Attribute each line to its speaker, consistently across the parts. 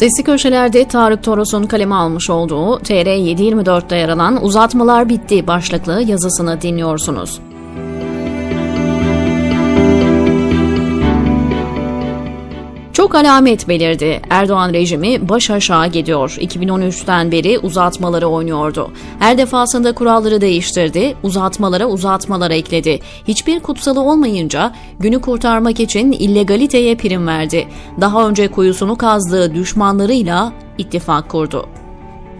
Speaker 1: Sesli köşelerde Tarık Toros'un kaleme almış olduğu TR 724'te yer alan Uzatmalar Bitti başlıklı yazısını dinliyorsunuz. Çok alamet belirdi. Erdoğan rejimi baş aşağı gidiyor. 2013'ten beri uzatmaları oynuyordu. Her defasında kuralları değiştirdi, uzatmalara uzatmalar ekledi. Hiçbir kutsalı olmayınca günü kurtarmak için illegaliteye prim verdi. Daha önce kuyusunu kazdığı düşmanlarıyla ittifak kurdu.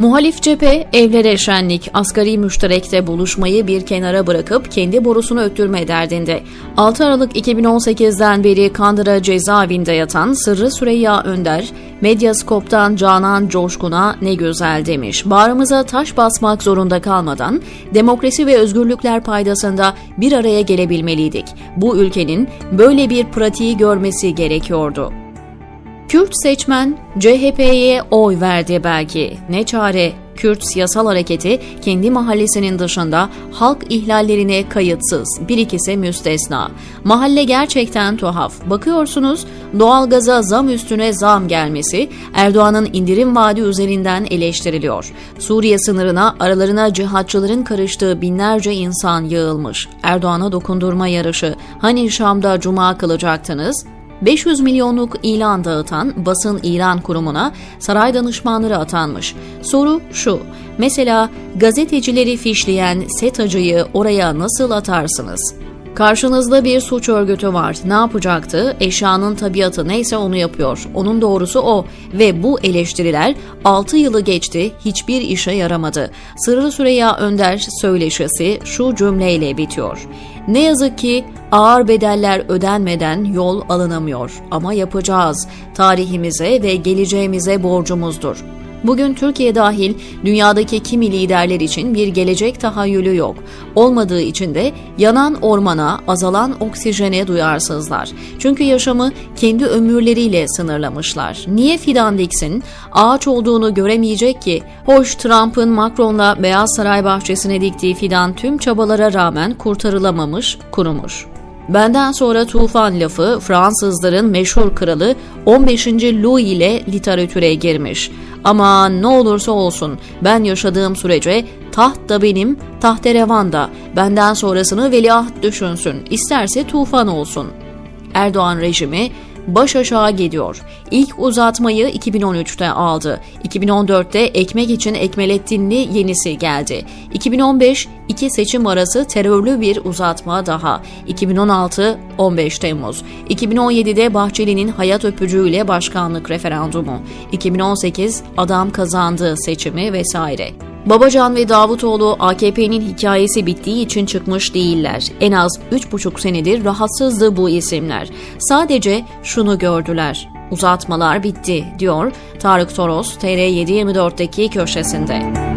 Speaker 1: Muhalif cephe evlere şenlik, asgari müşterekte buluşmayı bir kenara bırakıp kendi borusunu öttürme derdinde. 6 Aralık 2018'den beri Kandıra cezaevinde yatan Sırrı Süreyya Önder, Medyaskop'tan Canan Coşkun'a ne güzel demiş. Bağrımıza taş basmak zorunda kalmadan demokrasi ve özgürlükler paydasında bir araya gelebilmeliydik. Bu ülkenin böyle bir pratiği görmesi gerekiyordu. Kürt seçmen CHP'ye oy verdi belki. Ne çare Kürt siyasal hareketi kendi mahallesinin dışında halk ihlallerine kayıtsız, bir ikisi müstesna. Mahalle gerçekten tuhaf. Bakıyorsunuz doğalgaza zam üstüne zam gelmesi Erdoğan'ın indirim vaadi üzerinden eleştiriliyor. Suriye sınırına aralarına cihatçıların karıştığı binlerce insan yığılmış. Erdoğan'a dokundurma yarışı. Hani Şam'da cuma kılacaktınız? 500 milyonluk ilan dağıtan basın ilan kurumuna saray danışmanları atanmış. Soru şu, mesela gazetecileri fişleyen SETA'cıyı oraya nasıl atarsınız? Karşınızda bir suç örgütü var. Ne yapacaktı? Eşyanın tabiatı neyse onu yapıyor. Onun doğrusu o. Ve bu eleştiriler 6 yılı geçti, hiçbir işe yaramadı. Sırrı Süreyya Önder söyleşisi şu cümleyle bitiyor. Ne yazık ki ağır bedeller ödenmeden yol alınamıyor ama yapacağız. Tarihimize ve geleceğimize borcumuzdur. Bugün Türkiye dahil dünyadaki kimi liderler için bir gelecek tahayyülü yok. Olmadığı için de yanan ormana, azalan oksijene duyarsızlar. Çünkü yaşamı kendi ömürleriyle sınırlamışlar. Niye fidan diksin? Ağaç olduğunu göremeyecek ki. Hoş Trump'ın Macron'la Beyaz Saray bahçesine diktiği fidan tüm çabalara rağmen kurtarılamamış, kurumuş. Benden sonra tufan lafı Fransızların meşhur kralı 15. Louis ile literatüre girmiş. Ama ne olursa olsun ben yaşadığım sürece taht da benim, tahterevan da. Benden sonrasını veliaht düşünsün. İsterse tufan olsun. Erdoğan rejimi baş aşağı gidiyor. İlk uzatmayı 2013'te aldı. 2014'te ekmek için Ekmelettinli yenisi geldi. 2015 iki seçim arası terörlü bir uzatma daha. 2016 15 Temmuz. 2017'de Bahçeli'nin hayat öpücüğüyle başkanlık referandumu. 2018 adam kazandı seçimi vesaire. Babacan ve Davutoğlu AKP'nin hikayesi bittiği için çıkmış değiller. En az 3,5 senedir rahatsızdı bu isimler. Sadece şunu gördüler. Uzatmalar bitti diyor Tarık Toros TR724'deki köşesinde.